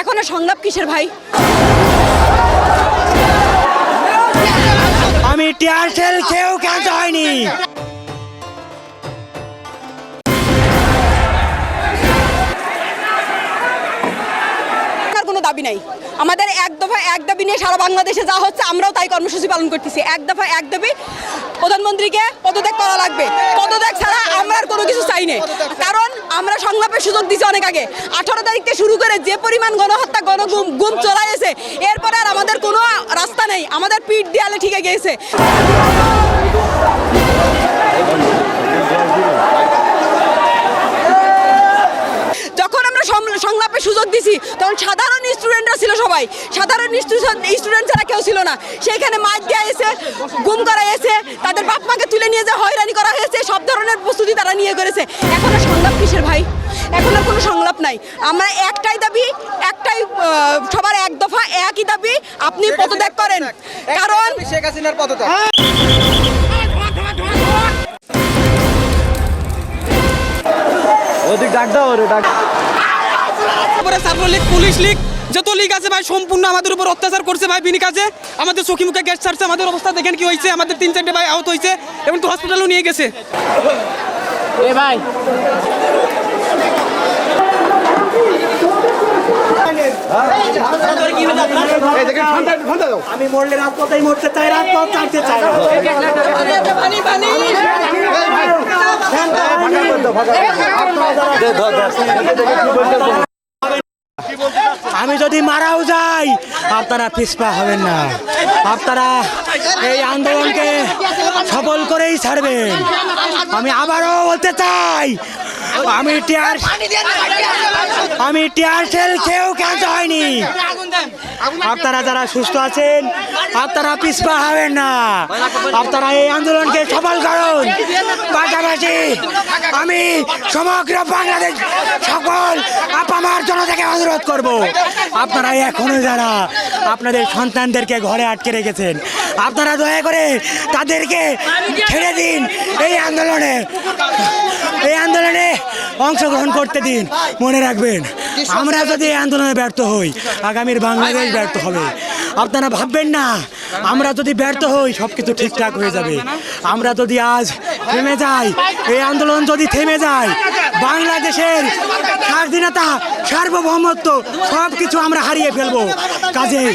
এখনও সংলাপ কিসের ভাই? আমি টিয়ার সেল খেয়েও ক্যান্সার হয়নি। দাবি নাই। আমাদের এক দফা এক দাবি নিয়ে সারা বাংলাদেশে যা হচ্ছে আমরাও তাই কর্মসূচি পালন করতেছি। এক দফা এক দাবি প্রধানমন্ত্রীকে পদত্যাগ করা লাগবে পদত্যাগ ছাড়া আমরা আর কোনো কিছু চাই না কারণ আমরা সংলাপের সুযোগ দিছি অনেক আগে। আঠারো তারিখ শুরু করে যে পরিমাণ গণহত্যা, গণগুম, গুম চলাইছে এরপরে আর আমাদের কোনো রাস্তা নেই। আমাদের পিঠ দেয়ালে ঠিকে গিয়েছে। সংলাপের সুযোগ দিছি, তখন সাধারণ স্টুডেন্টরা ছিল সবাই। সাধারণ স্টুডেন্ট ছাড়া কেউ ছিল না। সেইখানে মাছ দেওয়া হয়েছে, গুম করা হয়েছে, তাদের বাপ মাকে তুলে নিয়ে যে হয়রানি করা হয়েছে, সব ধরনের প্রস্তুতি তারা নিয়ে করেছে। এখন সংলাপ কিসের ভাই? এখন কোনো সংলাপ নাই। আমরা একটাই দাবি একটাই সবার এক দফা একই দাবি আপনি পদত্যাগ করেন। কারণ শেখ হাসিনার পদত্যাগ। ওদিক ডাক দাও ওরে ডাক। তারপরে ছাত্রলীগ পুলিশ লীগ যত লীগ আছে ভাই সম্পূর্ণ আমাদের উপর অত্যাচার করছে ভাই বিনি কাজে। আমাদের চোখি মুখে গ্যাস ছাড়ছে আমাদের অবস্থা দেখেন কি হয়েছে? আমাদের তিন চারটে ভাই আহত হয়েছে এবং তো হসপিটালও নিয়ে গেছে। আমি মরলে রাজপথেই মরতে চাই রাজপথ চাইতে চাই। আমি যদি মারাও যাই আপনারা পিছপা হবেন না। আপনারা এই আন্দোলনকে সফল করেই ছাড়বেন। আমি আবারও বলতে চাই আমি টিয়ার আমি টিয়ার সেল খেয়েও ক্যান্সার হয়নি। আপনারা যারা সুস্থ আছেন, আপনারা পিছপা হবেন না। আপনারা এই আন্দোলনকে সফল করুন। পাশাপাশি আমি সমগ্র বাংলাদেশ সকল আপামার জনতাকে অনুরোধ করব, আপনারা এখনও যারা আপনাদের সন্তানদেরকে ঘরে আটকে রেখেছেন, আপনারা দয়া করে তাদেরকে ছেড়ে দিন। এই আন্দোলনে এই আন্দোলনে অংশগ্রহণ করতে দিন। মনে রাখবেন, আমরা যদি এই আন্দোলনে ব্যর্থ হই, আগামীর বাংলাদেশ ব্যর্থ হবে। আপনারা ভাববেন না, আমরা যদি ব্যর্থ হই সব কিছু ঠিকঠাক হয়ে যাবে। আমরা যদি আজ থেমে যাই, এই আন্দোলন যদি থেমে যায়, বাংলাদেশের স্বাধীনতা, সার্বভৌমত্ব সব কিছু আমরা হারিয়ে ফেলব। কাজেই